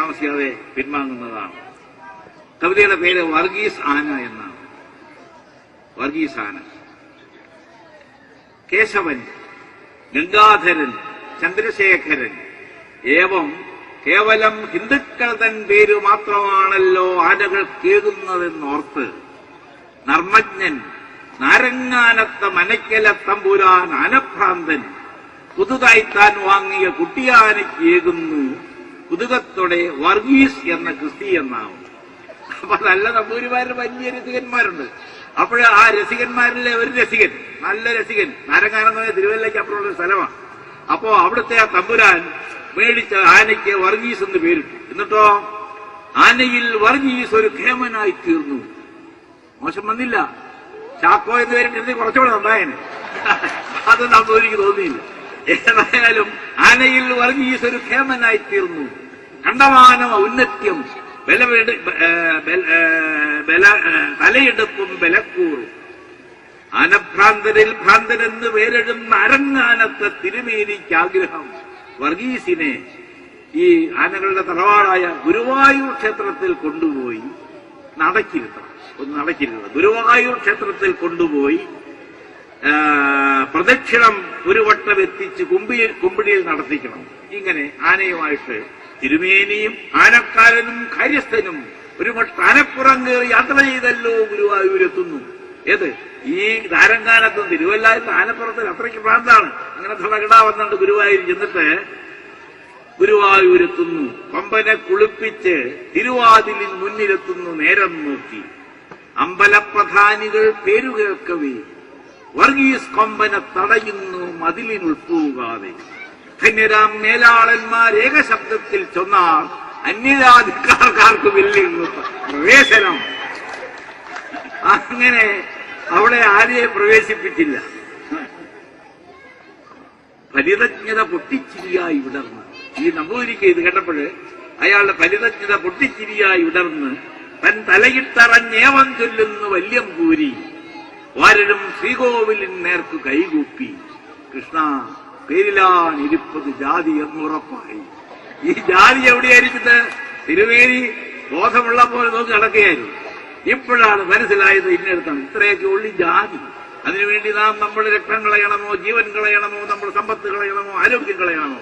താമസിയാതെ പിൻവാങ്ങുന്നതാണ്. കവിതയുടെ പേര് വർഗീസ് ആന എന്നാണ്. വർഗീസ് ആന. കേശവൻ ഗംഗാധരൻ ചന്ദ്രശേഖരൻ ഏവം കേവലം ഹിന്ദുക്കൾ തൻ പേര് മാത്രമാണല്ലോ ആനകൾ കേകുന്നതെന്നോർത്ത് നർമ്മജ്ഞൻ നാരങ്ങാനത്ത മനയ്ക്കല തമ്പുരാൻ ആനഭ്രാന്തൻ പുതുതായി താൻ വാങ്ങിയ കുട്ടിയാനയ്ക്ക് ഏകുന്നു കുതുകത്തോടെ വർഗീസ് എന്ന ക്രിസ്തി എന്നാവും. അപ്പൊ നല്ല നമ്പൂരിമാരിൽ വലിയ രസികന്മാരുണ്ട്. അപ്പോൾ ആ രസികന്മാരിലെ ഒരു രസികൻ നല്ല രസികൻ നാരങ്ങാനം എന്ന് പറഞ്ഞാൽ തിരുവല്ലയ്ക്ക് അപ്പുറമുള്ള സ്ഥലമാണ്. അപ്പോ അവിടുത്തെ ആ തമ്പുരാൻ മേടിച്ച ആനയ്ക്ക് വർഗീസ് എന്ന് പേരിട്ടു. എന്നിട്ടോ? ആനയിൽ വർഗീസ് ഒരു ഖേമനായി തീർന്നു. മോശം വന്നില്ല. ചാക്കോ എന്ന് പേരിട്ടിരുന്നെങ്കിൽ കുറച്ചുകൂടെ ഉണ്ടായേനെ അത് നമ്പൂരിക്ക് തോന്നിയില്ല. ഏതായാലും ആനയിൽ വർഗീസ് ഒരു ഖേമനായി തീർന്നു. കണ്ടമാനം ഔന്നത്യം ബല- തലയെടുപ്പും ബലക്കൂറും. ആനഭ്രാന്തരിൽ ഭ്രാന്തനെന്ന് പേരെഴുന്ന അരങ്ങാനത്തെ തിരുമേനിക്ക് ആഗ്രഹം. വർഗീസിനെ ഈ ആനകളുടെ തറവാടായ ഗുരുവായൂർ ക്ഷേത്രത്തിൽ കൊണ്ടുപോയി നടക്കിരുത്തണം. ഒന്ന് നടക്കിരുത്തണം. ഗുരുവായൂർ ക്ഷേത്രത്തിൽ കൊണ്ടുപോയി പ്രദക്ഷിണം ഒരു വട്ടം എത്തിച്ച് കുമ്പി കുമ്പിടിയിൽ നടത്തിക്കണം. ഇങ്ങനെ ആനയുമായിട്ട് തിരുമേനിയും ആനക്കാരനും കാര്യസ്ഥനും ഒരു ആനപ്പുറം കയറി യാത്ര ചെയ്തല്ലോ ഗുരുവായൂരെത്തുന്നു. ഏത്? ഈ ധാരങ്കാലത്തും തിരുവല്ലായത്ത് ആനപ്പുറത്തിൽ അത്രയ്ക്ക് പ്രാന്താണ് അങ്ങനെ തടകടാ വന്നുകൊണ്ട് ഗുരുവായൂർ ചെന്നിട്ട് ഗുരുവായൂരെത്തുന്നു. പമ്പനെ കുളിപ്പിച്ച് തിരുവാതിലിൽ മുന്നിലെത്തുന്നു നേരം നോക്കി. അമ്പലപ്രധാനികൾ പേരുകേൾക്കവേ. വർഗീസ് കൊമ്പനെ തടയുന്നു മതിലിനുൾപ്പോകാതെ. ധന്യരാം മേലാളന്മാർ ഏകശബ്ദത്തിൽ ചൊന്നാൽ അന്യജാതിക്കാർക്കാർക്ക് വലിയ പ്രവേശനം. അങ്ങനെ അവളെ ആരെയെ പ്രവേശിപ്പിച്ചില്ല. ഫലിതജ്ഞത പൊട്ടിച്ചിരിയായി വിടർന്ന് ഈ നമ്പൂതിരിക്ക് ഇത് കേട്ടപ്പോൾ അയാളുടെ ഫലിതജ്ഞത പൊട്ടിച്ചിരിയായി വിടർന്ന് തൻ തലയിട്ടറഞ്ഞേവം ചൊല്ലുന്നു വല്യം കൂരി വാരരും ശ്രീകോവിലിൻ നേർക്ക് കൈകൂപ്പി. കൃഷ്ണ പേരിലാൻ ഇരിപ്പത് ജാതി എന്നുറപ്പായി ഈ ജാതി എവിടെയായിരിക്കുന്നത്? തിരുവേരി ബോധമുള്ള പോലെ നോക്കി നടക്കുകയായിരുന്നു. ഇപ്പോഴാണ് മനസ്സിലായത് ഇന്നെടുത്താണ്. ഇത്രയൊക്കെ ഉള്ളി ജാതി. അതിനുവേണ്ടി നാം നമ്മുടെ രക്തം കളയണമോ ജീവൻ കളയണമോ നമ്മുടെ സമ്പത്ത് കളയണമോ ആരോഗ്യം കളയണമോ?